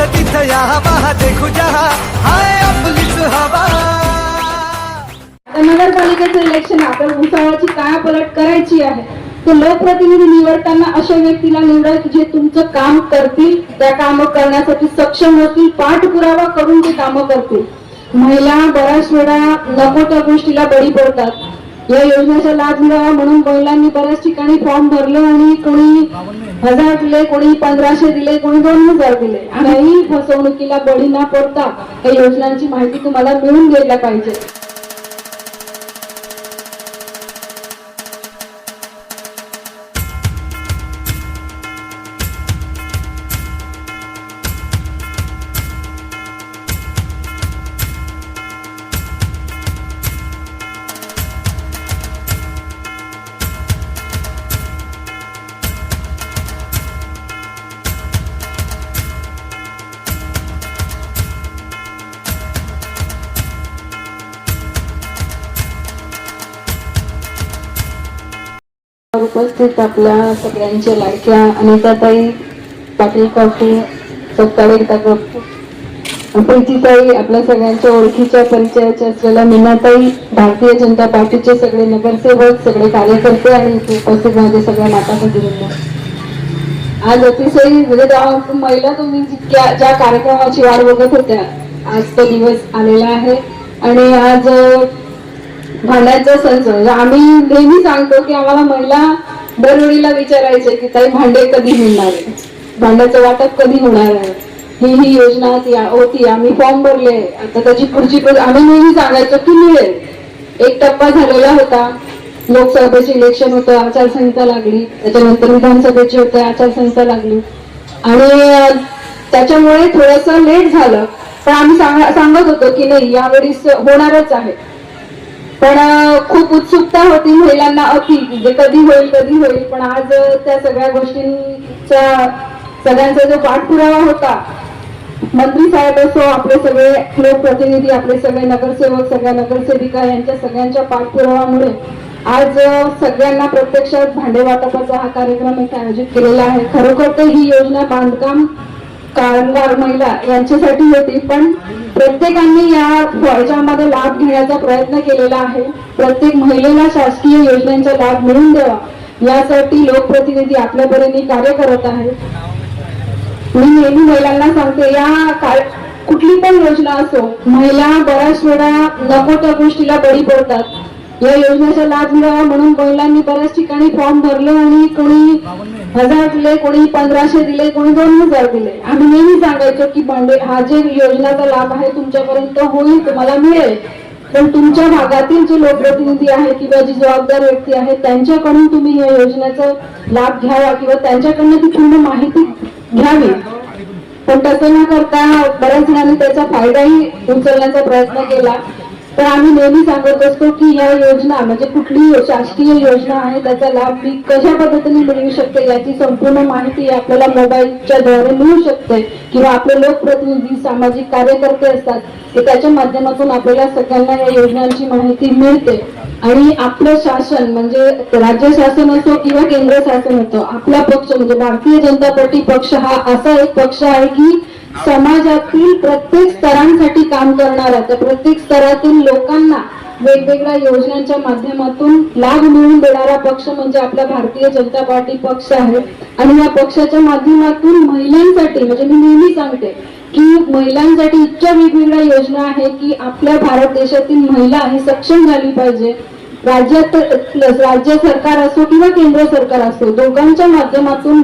तिथं तिथं या हवा देखू जहा हाय आपलीच हवा. नगरपालिकेचं इलेक्शन आपण उसावाची कायापलट करायची आहे. तर लोकप्रतिनिधी निवडताना अशा व्यक्तीला निवडा की जे तुमचं काम करतील त्या काम करण्यासाठी सक्षम होतील पाठपुरावा करून ते कामं करतील. महिला बऱ्याच वेळा नको त्या गोष्टीला बळी पडतात. या योजनेचा लाभ मिळावा म्हणून महिलांनी बऱ्याच ठिकाणी फॉर्म भरले आणि कोणी हजार दिले कोणी पंधराशे दिले कोणी दोन हजार दिले. आणि फसवणुकीला बळी न पडता या योजनांची माहिती तुम्हाला मिळून घ्यायला पाहिजे. उपस्थित आपल्या सगळ्यांच्या लाडक्या अनिताताई पाटील काकू सत्तावीर काकू प्रीतीताई आपल्या सगळ्यांच्या ओळखीच्या परिचयाच्या असलेल्या मीनाताई भारतीय जनता पार्टीचे सगळे नगरसेवक सगळे कार्यकर्ते आणि उपस्थित माझे सगळ्या माता भगिनींना आज अतिशय म्हणजे त्या महिला तुम्ही जितक्या ज्या कार्यक्रमाची वाट बघत होत्या आज तो दिवस आलेला आहे. आणि आज भांड्याचा सण म्हणजे आम्ही नेहमी सांगतो की आम्हाला महिला दरवेळीला विचारायचे की ताई भांडे कधी मिळणार आहे भांड्याचं वाटप कधी होणार आहे? ही ही योजना ती होती आम्ही फॉर्म भरले. आता त्याची पुढची प्र- आम्ही नेहमी सांगायचो की मिळेल. एक टप्पा झालेला होता. लोकसभेचे इलेक्शन होतं आचारसंहिता लागली. त्याच्यानंतर विधानसभेची होते आचारसंहिता लागली. आणि त्याच्यामुळे थोडस लेट झालं. पण आम्ही सांगत होतो की नाही यावेळी होणारच आहे. पण खूप उत्सुकता होती महिलांना अति जे कधी होईल कधी होईल. पण आज त्या सगळ्या गोष्टींचा सगळ्यांचा जो पाठपुरावा होता मंत्री साहेब असो आपले सगळे लोकप्रतिनिधी आपले सगळे नगरसेवक सगळ्या नगरसेविका यांच्या सगळ्यांच्या पाठपुरावामुळे आज सगळ्यांना प्रत्यक्षात भांडे वाटपाचा हा कार्यक्रम इथे आयोजित केलेला आहे. खरोखर तर ही योजना बांधकाम कामगार महिला यांच्यासाठी होती पण प्रत्येकाने या याच्यामध्ये लाभ घेण्याचा प्रयत्न केलेला आहे. प्रत्येक महिलेला शासकीय योजनांचा लाभ मिळून द्यावा. यासाठी लोकप्रतिनिधी आपल्यापर्यंत कार्य करत आहेत. मी नेहमी महिलांना सांगते या का- कुठली पण योजना असो महिला बऱ्याच वेळा नको त्या गोष्टीला बळी पडतात. या योजनेचा लाभ मिळावा म्हणून महिलांनी बऱ्याच ठिकाणी फॉर्म भरले आणि कोणी हजार दिले कोणी पंधराशे दिले कोणी दोन हजार दिले. आम्ही नेहमी सांगायचो की भांडे हा जे योजनाचा लाभ आहे तुमच्यापर्यंत होईल तुम्हाला मिळेल. पण तुमच्या भागातील जे लोकप्रतिनिधी आहे किंवा जी जबाबदार व्यक्ती आहे त्यांच्याकडून तुम्ही या योजनेचा लाभ घ्यावा किंवा त्यांच्याकडनं ती पूर्ण माहिती घ्यावी. पण तसं न करता बऱ्याच जणांनी त्याचा फायदाही उचलण्याचा प्रयत्न केला. तर आम्ही नेहमी सांगत असतो की या योजना म्हणजे कुठली शासकीय योजना आहे त्याचा लाभ मी कशा पद्धतीने मिळवू शकते याची संपूर्ण माहिती आपल्याला मोबाईलच्या द्वारे मिळू शकते किंवा आपले लोकप्रतिनिधी सामाजिक कार्यकर्ते असतात ते त्याच्या माध्यमातून आपल्याला सगळ्यांना या योजनांची माहिती मिळते. आणि आपलं शासन म्हणजे राज्य शासन असो किंवा केंद्र शासन असो आपला पक्ष म्हणजे भारतीय जनता पार्टी पक्ष हा असा एक पक्ष आहे की समाजातील प्रत्येक स्तरांसाठी काम करणारा त्या प्रत्येक स्तरातील लोकांना वेगवेगळ्या योजनांच्या माध्यमातून लाभ मिळवून देणारा पक्ष म्हणजे आपला भारतीय जनता पार्टी पक्ष आहे. आणि या पक्षाच्या माध्यमातून महिलांसाठी म्हणजे मी नेहमी सांगते की महिलांसाठी इतक्या वेगवेगळ्या योजना आहेत की आपल्या भारत देशातील महिला ही सक्षम झाली पाहिजे. राज्यात राज्य सरकार असो किंवा केंद्र सरकार असो दोघांच्या माध्यमातून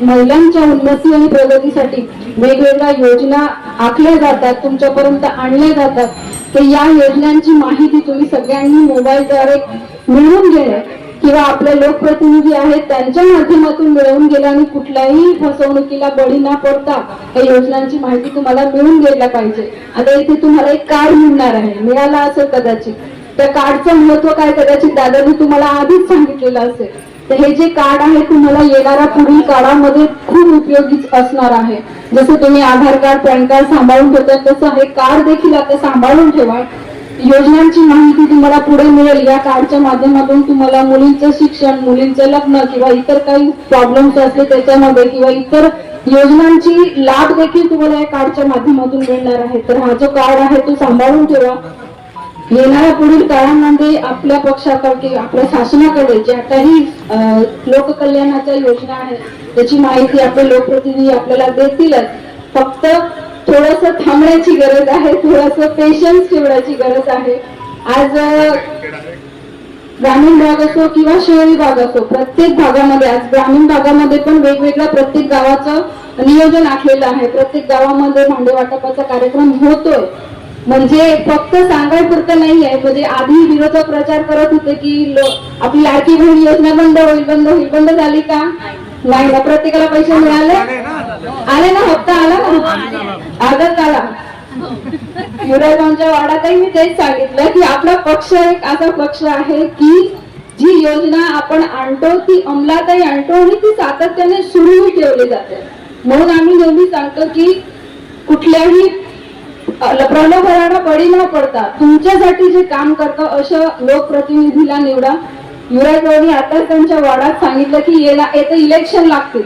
महिलांच्या उन्नती आणि प्रगतीसाठी वेगवेगळ्या योजना आखल्या जातात तुमच्यापर्यंत आणल्या जातात. तर या योजनांची माहिती तुम्ही सगळ्यांनी मोबाईलद्वारे मिळवून घेणे किंवा आपले लोकप्रतिनिधी आहेत त्यांच्या माध्यमातून मिळवून गेला आणि कुठल्याही फसवणुकीला बळी न पडता या योजनांची माहिती तुम्हाला मिळून घ्यायला पाहिजे. आता इथे तुम्हाला एक कार्ड मिळणार आहे. मिळाला असेल कदाचित. त्या कार्डचं महत्त्व काय कदाचित दादानी तुम्हाला आधीच सांगितलेलं असेल. तर हे जे कार्ड आहे तुम्हाला येणाऱ्या पुढील काळामध्ये खूप उपयोगी असणार आहे. जसं तुम्ही आधार कार्ड पॅन कार्ड सांभाळून ठेवता तसं हे कार्ड देखील आता सांभाळून ठेवा. योजनांची माहिती तुम्हाला पुढे मिळेल. या कार्डच्या माध्यमातून तुम्हाला मुलींचं शिक्षण मुलींचं लग्न किंवा इतर काही प्रॉब्लेम्स असले त्याच्यामध्ये किंवा इतर योजनांची लाभ देखील तुम्हाला या कार्डच्या माध्यमातून मिळणार आहे. तर हा जो कार्ड आहे तो सांभाळून ठेवा. येणाऱ्या पुढील काळामध्ये आपल्या पक्षाकडे आपल्या शासनाकडे ज्या काही लोककल्याणाच्या योजना आहेत त्याची माहिती आपले लोकप्रतिनिधी आपल्याला देतीलच. फक्त थोडस थांबण्याची गरज आहे थोडस पेशन्स ठेवण्याची गरज आहे. आज ग्रामीण भाग असो किंवा शहरी भाग असो प्रत्येक भागामध्ये आज ग्रामीण भागामध्ये पण वेगवेगळ्या प्रत्येक गावाचं नियोजन आखलेलं आहे. प्रत्येक गावामध्ये भांडे वाटपाचा कार्यक्रम होतोय. म्हणजे फक्त सांगायपुरतं नाही आहे म्हणजे आधी विरोधक प्रचार करत होते की आपली लाडकी बहीण योजना बंद होईल बंद होईल बंद झाली का? नाही ना प्रत्येकाला पैसे मिळाले? आले ना? हप्ता आला ना? आगत आला युवराजांच्या वाडातही मी तेच सांगितलं की आपला पक्ष एक असा पक्ष आहे की जी योजना आपण आणतो ती अंमलातही आणतो आणि ती सातत्याने सुरूही ठेवली जाते. म्हणून आम्ही नेहमी सांगतो की कुठल्याही प्रलोभनाला बळी न पडता तुमच्यासाठी जे काम करतं अशा लोकप्रतिनिधीला निवडा. युवराज भाऊनी आता त्यांच्या वाडात सांगितलं की येणार येतं इलेक्शन लागतील.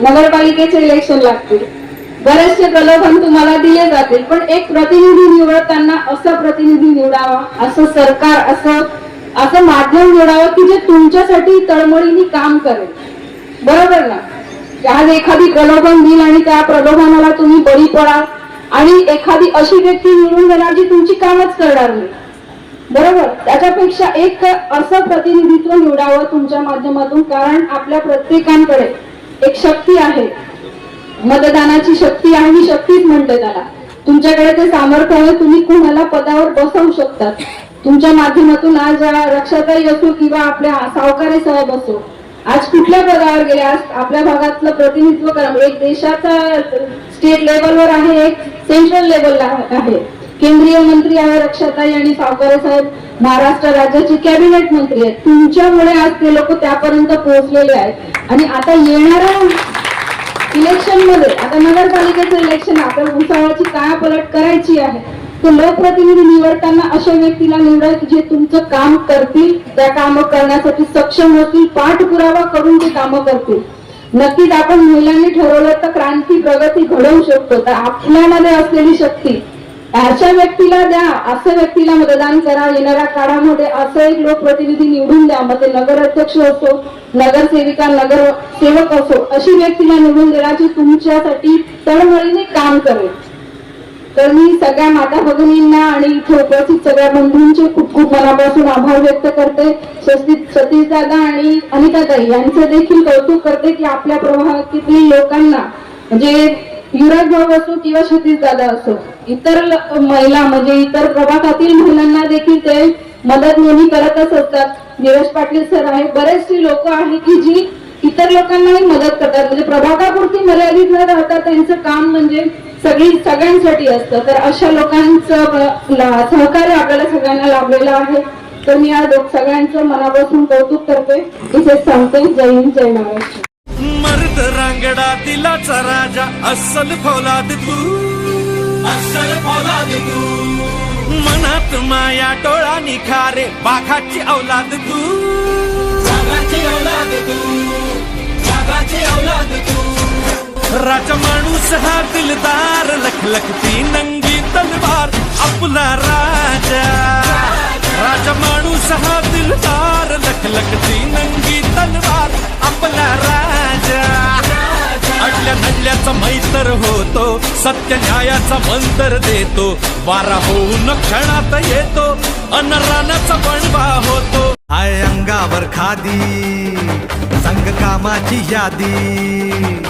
नगरपालिकेचे इलेक्शन लागतील. बरेचसे प्रलोभन तुम्हाला दिले जातील. पण एक प्रतिनिधी निवडताना असं प्रतिनिधी निवडावा असं सरकार असं असं माध्यम निवडावं की जे तुमच्यासाठी तळमळीने काम करेल. बरोबर ना? आज एखादी प्रलोभन दिल आणि त्या प्रलोभनाला तुम्ही बळी पडाल. आणि एखादी अशी व्यक्ती निवडून देणार जी तुमची कामच करणार नाही. बरोबर? त्याच्यापेक्षा एक असं प्रतिनिधित्व निवडावं तुमच्या माध्यमातून कारण आपल्या प्रत्येकांकडे एक शक्ती आहे. मतदानाची शक्ती आहे ही शक्तीच म्हणते त्याला. तुमच्याकडे ते सामर्थ्य आहे तुम्ही कुणाला पदावर बसवू शकतात तुमच्या माध्यमातून आज रक्षाताई असो किंवा आपल्या सावकारी साहेब असो आज कुठल्या पदावर गेले? आज आपल्या भागातलं प्रतिनिधित्व करा. म्हणजे एक देशाचा स्टेट लेवलवर आहे एक सेंट्रल लेवलला आहे. केंद्रीय मंत्री आहे रक्षाताई आणि सावकारे साहेब महाराष्ट्र राज्याचे कॅबिनेट मंत्री आहेत. तुमच्यामुळे आज ते लोक त्यापर्यंत पोहोचलेले आहेत. आणि आता येणाऱ्या इलेक्शनमध्ये आता नगरपालिकेचं इलेक्शन आहे, आपल्याला भुसावळाची कायापलट करायची आहे. तर लोकप्रतिनिधी निवडताना अशा व्यक्तीला निवडा की जे तुमचं काम करतील त्या काम करण्यासाठी सक्षम होतील पाठपुरावा करून ते कामं करतील. नक्कीच आपण महिलांनी ठरवलं तर क्रांती प्रगती घडवू शकतो. तर आपल्यामध्ये असलेली शक्ती अशा व्यक्तीला द्या असं व्यक्तीला मतदान करा. येणाऱ्या काळामध्ये असं एक लोकप्रतिनिधी निवडून द्या. मग ते नगराध्यक्ष असो नगरसेविका नगर सेवक असो अशी व्यक्तीला निवडून देण्याची तुमच्यासाठी तळमळीने काम करेल. तर मी सगळ्या माता भगिनींना आणि इथे उपस्थित सगळ्या बंधूंचे खूप खूप मनापासून आभार व्यक्त करते. सतीश दादा आणि अनिताताई यांचं देखील कौतुक करते की आपल्या प्रभागातील लोकांना म्हणजे युवराज भाऊ असो किंवा सतीश दादा असो इतर महिला म्हणजे इतर प्रभागातील महिलांना देखील ते मदत नेहमी करतच असतात. नीरज पाटील सर आहे बरेचसे लोक आहे की जी इतर लोकांनाही मदत करतात. म्हणजे प्रभागापुरती मर्यादित न राहता त्यांचं काम म्हणजे सगळी सगळ्यांसाठी असतं. तर अशा लोकांचं सहकार्य आपल्याला सगळ्यांना लाभलेलं आहे. तर मी या लोक सगळ्यांचं मनापासून कौतुक करते. इथेच सांगते जय हिंद जय महाराष्ट्र. मर्द रांगडा दिलाचा राजा अस्सल फौलाद तू. अस्सल फौलाद तू. मनात माया डोळा निखारे बाघाची औलाद तू. बाघाची औलाद तू. बाघाची औलाद तू. राजा माणूस हा दिलदार लखलखती नंगी तलवार आपला राजा. राजा माणूस हा दिलदार लखलखती नंगी तलवार आपला राजा. अडल्या नडल्याचा मैत्र होतो सत्य न्यायाचा मंतर देतो वारा होऊन क्षणात येतो अनरानाचा बणवा होतो. आय अंगावर खादी संग कामाची यादी.